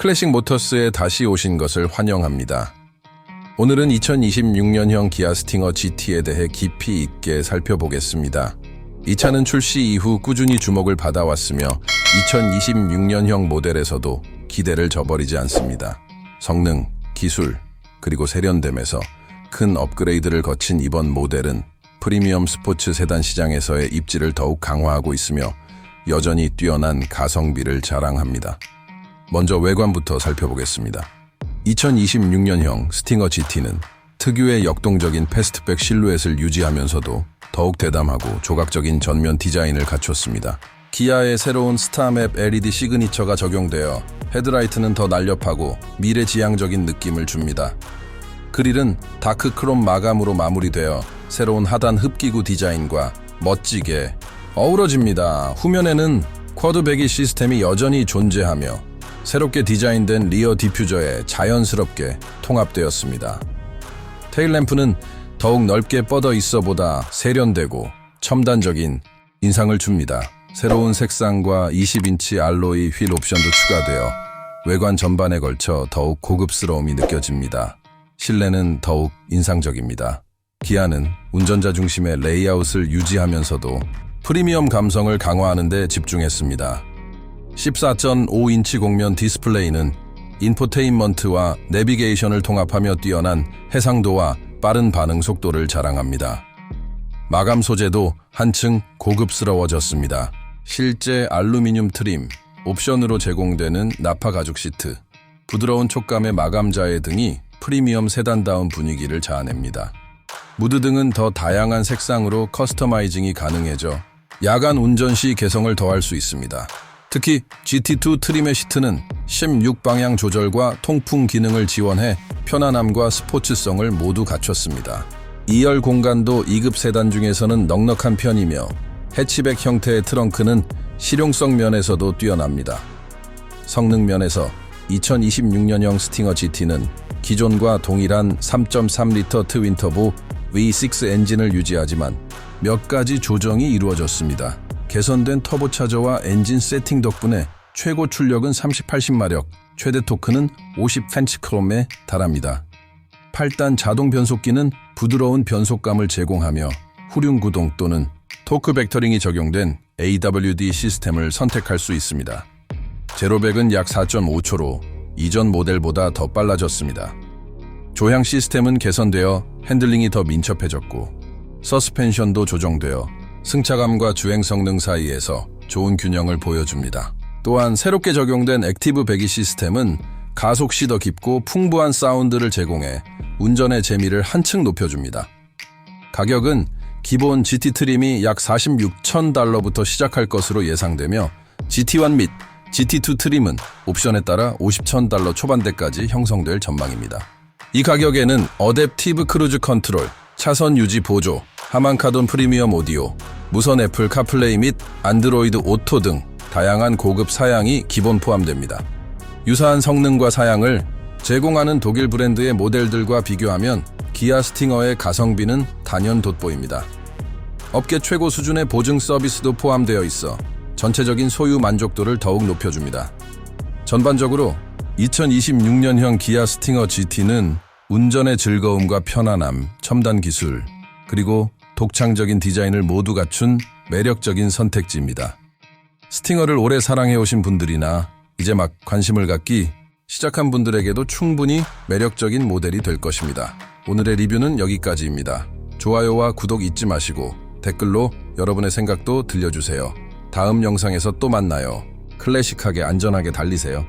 클래식 모터스에 다시 오신 것을 환영합니다. 오늘은 2026년형 기아 스팅어 GT에 대해 깊이 있게 살펴보겠습니다. 이 차는 출시 이후 꾸준히 주목을 받아왔으며 2026년형 모델에서도 기대를 저버리지 않습니다. 성능, 기술, 그리고 세련됨에서 큰 업그레이드를 거친 이번 모델은 프리미엄 스포츠 세단 시장에서의 입지를 더욱 강화하고 있으며 여전히 뛰어난 가성비를 자랑합니다. 먼저 외관부터 살펴보겠습니다. 2026년형 스팅어 GT는 특유의 역동적인 패스트백 실루엣을 유지하면서도 더욱 대담하고 조각적인 전면 디자인을 갖췄습니다. 기아의 새로운 스타맵 LED 시그니처가 적용되어 헤드라이트는 더 날렵하고 미래지향적인 느낌을 줍니다. 그릴은 다크 크롬 마감으로 마무리되어 새로운 하단 흡기구 디자인과 멋지게 어우러집니다. 후면에는 쿼드 배기 시스템이 여전히 존재하며 새롭게 디자인된 리어 디퓨저에 자연스럽게 통합되었습니다. 테일램프는 더욱 넓게 뻗어 있어 보다 세련되고 첨단적인 인상을 줍니다. 새로운 색상과 20인치 알로이 휠 옵션도 추가되어 외관 전반에 걸쳐 더욱 고급스러움이 느껴집니다. 실내는 더욱 인상적입니다. 기아는 운전자 중심의 레이아웃을 유지하면서도 프리미엄 감성을 강화하는 데 집중했습니다. 14.5인치 공면 디스플레이는 인포테인먼트와 내비게이션을 통합하며 뛰어난 해상도와 빠른 반응 속도를 자랑합니다. 마감 소재도 한층 고급스러워졌습니다. 실제 알루미늄 트림, 옵션으로 제공되는 나파 가죽 시트, 부드러운 촉감의 마감 자의 등이 프리미엄 세단다운 분위기를 자아냅니다. 무드 등은 더 다양한 색상으로 커스터마이징이 가능해져 야간 운전 시 개성을 더할 수 있습니다. 특히 GT2 트림의 시트는 16방향 조절과 통풍 기능을 지원해 편안함과 스포츠성을 모두 갖췄습니다. 2열 공간도 2급 세단 중에서는 넉넉한 편이며 해치백 형태의 트렁크는 실용성 면에서도 뛰어납니다. 성능 면에서 2026년형 스팅어 GT는 기존과 동일한 3.3리터 트윈터보 V6 엔진을 유지하지만 몇 가지 조정이 이루어졌습니다. 개선된 터보차저와 엔진 세팅 덕분에 최고 출력은 30, 80마력, 최대 토크는 50펜치크롬에 달합니다. 8단 자동 변속기는 부드러운 변속감을 제공하며 후륜 구동 또는 토크 벡터링이 적용된 AWD 시스템을 선택할 수 있습니다. 제로백은 약 4.5초로 이전 모델보다 더 빨라졌습니다. 조향 시스템은 개선되어 핸들링이 더 민첩해졌고 서스펜션도 조정되어 승차감과 주행 성능 사이에서 좋은 균형을 보여줍니다. 또한 새롭게 적용된 액티브 배기 시스템은 가속 시더 깊고 풍부한 사운드를 제공해 운전의 재미를 한층 높여줍니다. 가격은 기본 GT 트림이 약 46천 달러부터 시작할 것으로 예상되며 GT1 및 GT2 트림은 옵션에 따라 50천 달러 초반대까지 형성될 전망입니다. 이 가격에는 어댑티브 크루즈 컨트롤, 차선 유지 보조, 하만카돈 프리미엄 오디오, 무선 애플 카플레이 및 안드로이드 오토 등 다양한 고급 사양이 기본 포함됩니다. 유사한 성능과 사양을 제공하는 독일 브랜드의 모델들과 비교하면 기아 스팅어의 가성비는 단연 돋보입니다. 업계 최고 수준의 보증 서비스도 포함되어 있어 전체적인 소유 만족도를 더욱 높여줍니다. 전반적으로 2026년형 기아 스팅어 GT는 운전의 즐거움과 편안함, 첨단 기술, 그리고 독창적인 디자인을 모두 갖춘 매력적인 선택지입니다. 스팅어를 오래 사랑해오신 분들이나 이제 막 관심을 갖기 시작한 분들에게도 충분히 매력적인 모델이 될 것입니다. 오늘의 리뷰는 여기까지입니다. 좋아요와 구독 잊지 마시고 댓글로 여러분의 생각도 들려주세요. 다음 영상에서 또 만나요. 클래식하게 안전하게 달리세요.